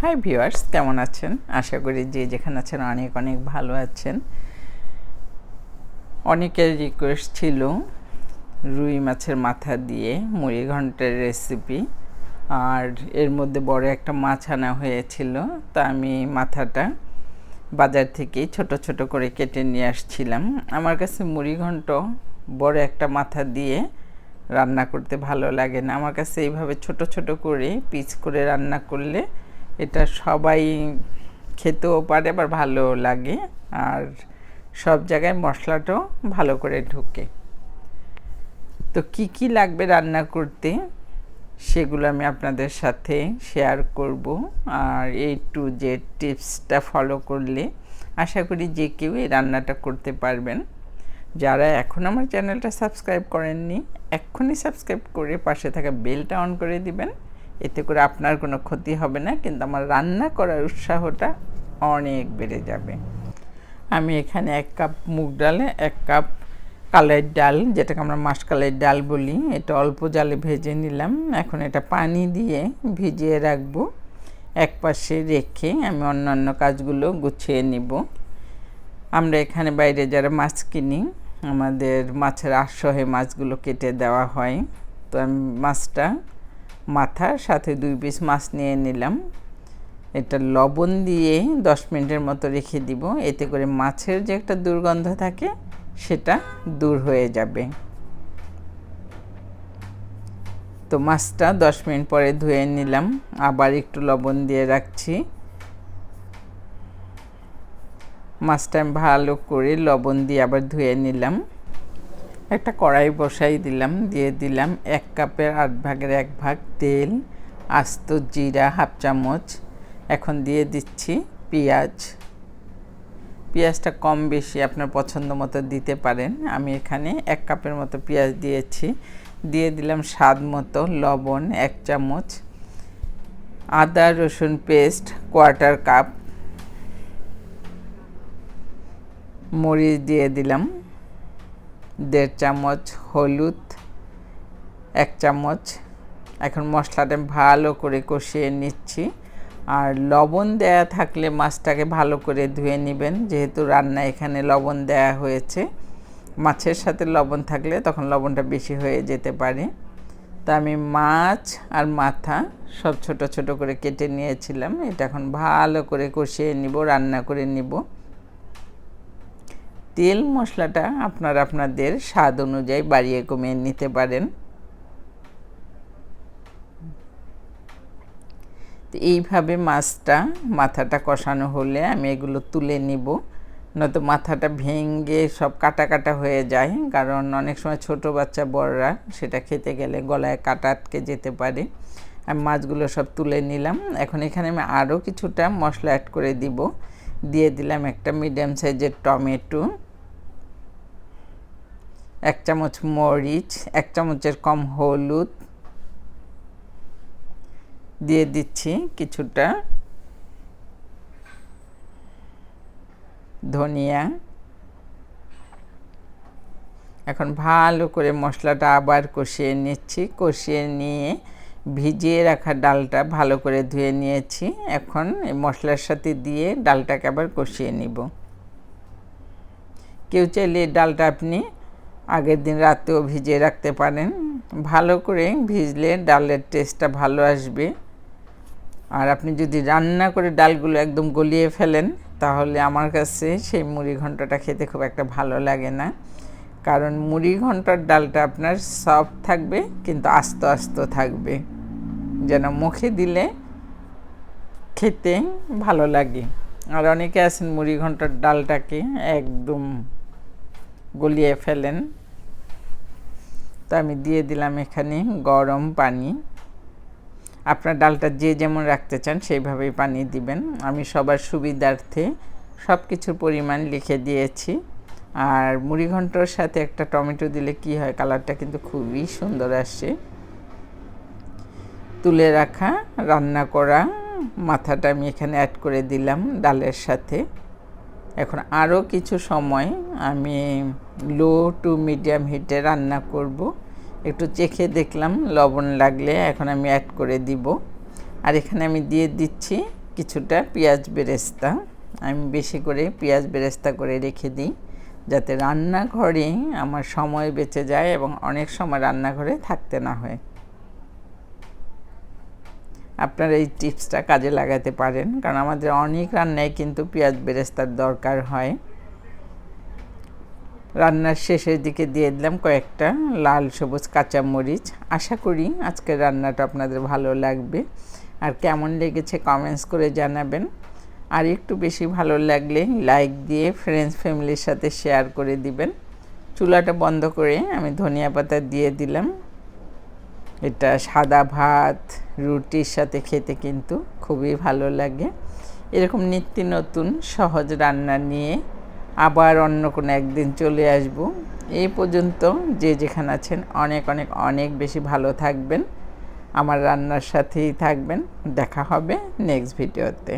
Hi viewers কেমন আছেন? আশা করি যে যেখানে আছেন অনেক অনেক ভালো আছেন। অনেকের রিকোয়েস্ট ছিল রুই মাছের মাথা দিয়ে মুড়ি ঘন্টের রেসিপি আর এর মধ্যে বড় একটা মাছ আনা হয়েছিল। তা আমি মাথাটা বাজার থেকে ছোট ছোট করে কেটে নিয়ে আসছিলাম। আমার কাছে মুড়ি ঘন্ট বড় একটা মাথা দিয়ে রান্না করতে ভালো লাগে না। আমার কাছে এইভাবে ছোট ছোট করে পিস করে রান্না করলে এটা সবাই খেতেও পারে, আবার ভালো লাগে। আর সব জায়গায় মশলাটাও ভালো করে ঢুকে। তো কি কি লাগবে রান্না করতে, সেগুলো আমি আপনাদের সাথে শেয়ার করব। আর এই টু যে টিপসটা ফলো করলে আশা করি যে কেউ এই রান্নাটা করতে পারবেন। যারা এখন আমার চ্যানেলটা সাবস্ক্রাইব করেননি, এক্ষুনি সাবস্ক্রাইব করে পাশে থাকা বেলটা অন করে দিবেন। এতে করে আপনার কোনো ক্ষতি হবে না, কিন্তু আমার রান্না করার উৎসাহটা অনেক বেড়ে যাবে। আমি এখানে এক কাপ মুগ ডালে এক কাপ কালের ডাল, যেটাকে আমরা মাসকালের ডাল বলি, এটা অল্প জালে ভেজে নিলাম। এখন এটা পানি দিয়ে ভিজিয়ে রাখব। এক পাশে রেখে আমি অন্যান্য কাজগুলো গুছিয়ে নিব। আমরা এখানে বাইরে যারা মাছ কিনি, আমাদের মাছের আশ্রয়ে মাছগুলো কেটে দেওয়া হয়। তো আমি মাছটা মাথার সাথে দুই পিস মাছ নিয়ে নিলাম। এটা লবণ দিয়ে দশ মিনিটের মতো রেখে দিব। এতে করে মাছের যে একটা দুর্গন্ধ থাকে, সেটা দূর হয়ে যাবে। তো মাছটা দশ মিনিট পরে ধুয়ে নিলাম। আবার একটু লবণ দিয়ে রাখছি। মাছটা ভালো করে লবণ দিয়ে আবার ধুয়ে নিলাম। একটা কড়াই বসাই দিলাম, দিয়ে দিলাম এক কাপের আট ভাগের এক ভাগ তেল, আস্ত জিরা হাফ চামচ। এখন দিয়ে দিচ্ছি পেঁয়াজ। পেঁয়াজটা কম বেশি আপনার পছন্দ মতো দিতে পারেন। আমি এখানে এক কাপের মতো পেঁয়াজ দিয়েছি। দিয়ে দিলাম স্বাদ মতো লবণ এক চামচ। আদা, রসুন পেস্ট কোয়ার্টার কাপ। মরিচ দিয়ে দিলাম দেড় চামচ হলুদ, এক চামচ। এখন মশলাটা ভালো করে কষিয়ে নিচ্ছি। আর লবণ দেয়া থাকলে মাছটাকে ভালো করে ধুয়ে নেবেন। যেহেতু রান্না এখানে লবণ দেয়া হয়েছে, মাছের সাথে লবণ থাকলে তখন লবণটা বেশি হয়ে যেতে পারে। তা আমি মাছ আর মাথা সব ছোট ছোট করে কেটে নিয়েছিলাম। এটা এখন ভালো করে কষিয়ে নিব, রান্না করে নিব। তেল মশলাটা আপনারা আপনাদের স্বাদ অনুযায়ী বাড়িয়ে কমিয়ে নিতে পারেন। তো এইভাবে মাছটা, মাথাটা কষানো হলে আমি এগুলো তুলে নিব। নয়তো মাথাটা ভেঙে সব কাটা কাটা হয়ে যায়, কারণ অনেক সময় ছোট বাচ্চা বড়রা সেটা খেতে গেলে গলায় কাটা আটকে যেতে পারে। আমি মাছগুলো সব তুলে নিলাম। এখন এখানে আমি আরও কিছুটা মশলা অ্যাড করে দিব। দিয়ে দিলাম একটা মিডিয়াম সাইজের টমেটো। এক চামচ মরিচ, এক চামচের কম হলুদ দিয়ে দিচ্ছি কিছুটা ধনিয়া। এখন ভালো করে মশলাটা আবার কষিয়ে নিচ্ছি, কষিয়ে নিয়ে ভিজিয়ে রাখা ডালটা ভালো করে ধুয়ে নিয়েছি। এখন এই মশলার সাথে দিয়ে ডালটাকে আবার কষিয়ে নিব। কেউ চাইলে ডালটা আপনি আগের দিন রাতেও ভিজিয়ে রাখতে পারেন। ভালো করে ভিজলে ডালের টেস্টটা ভালো আসবে। আর আপনি যদি রান্না করে ডালগুলো একদম গলিয়ে ফেলেন, তাহলে আমার কাছে সেই মুড়ি ঘন্টটা খেতে খুব একটা ভালো লাগে না। কারণ মুড়ি ঘণ্টার ডালটা আপনার সফট থাকবে, কিন্তু আস্ত আস্ত থাকবে। যেন মুখে দিলে খেতে ভালো লাগে। আর অনেকে আছেন মুড়ি ঘণ্টার ডালটাকে একদম গলিয়ে ফেলেন। তো আমি দিয়ে দিলাম এখানে গরম পানি। আপনার ডালটা যে যেমন রাখতে চান সেইভাবেই পানি দিবেন। আমি সবার সুবিধার্থে সব কিছুর পরিমাণ লিখে দিয়েছি। আর মুড়ি ঘন্টর সাথে একটা টমেটো দিলে কি হয়, কালারটা কিন্তু খুবই সুন্দর আসছে তুলে রাখা, রান্না করা মাথাটা আমি এখানে অ্যাড করে দিলাম ডালের সাথে। এখন আরও কিছু সময় আমি লো টু মিডিয়াম হিটে রান্না করব। একটু চেখে দেখলাম, লবণ লাগলে এখন আমি অ্যাড করে দিব। আর এখানে আমি দিয়ে দিচ্ছি কিছুটা পেঁয়াজ বেরেস্তা। আমি বেশি করে পেঁয়াজ বেরেস্তা করে রেখে দিই, যাতে রান্নাঘরে আমার সময় বেঁচে যায় এবং অনেক সময় রান্নাঘরে থাকতে না হয়। আপনারা এই টিপসটা কাজে লাগাতে পারেন। কারণ আমাদের অনেক রান্নায় কিন্তু পেঁয়াজ বেরেস্তার দরকার হয়। রান্নার শেষের দিকে দিয়ে দিলাম কয়েকটা লাল সবুজ কাঁচামরিচ আশা করি আজকের রান্নাটা আপনাদের ভালো লাগবে। আর কেমন লেগেছে কমেন্টস করে জানাবেন। আর একটু বেশি ভালো লাগলে লাইক দিয়ে ফ্রেন্ডস ফ্যামিলির সাথে শেয়ার করে দিবেন। চুলাটা বন্ধ করে আমি ধনিয়া পাতা দিয়ে দিলাম। এটা সাদা ভাত, রুটির সাথে খেতে কিন্তু খুবই ভালো লাগে। এরকম নিত্য নতুন সহজ রান্না নিয়ে আবার অন্য কোনো একদিন চলে আসব। এই পর্যন্ত যে যেখানে আছেন অনেক অনেক অনেক বেশি ভালো থাকবেন। আমার রান্নার সাথেই থাকবেন। দেখা হবে নেক্সট ভিডিওতে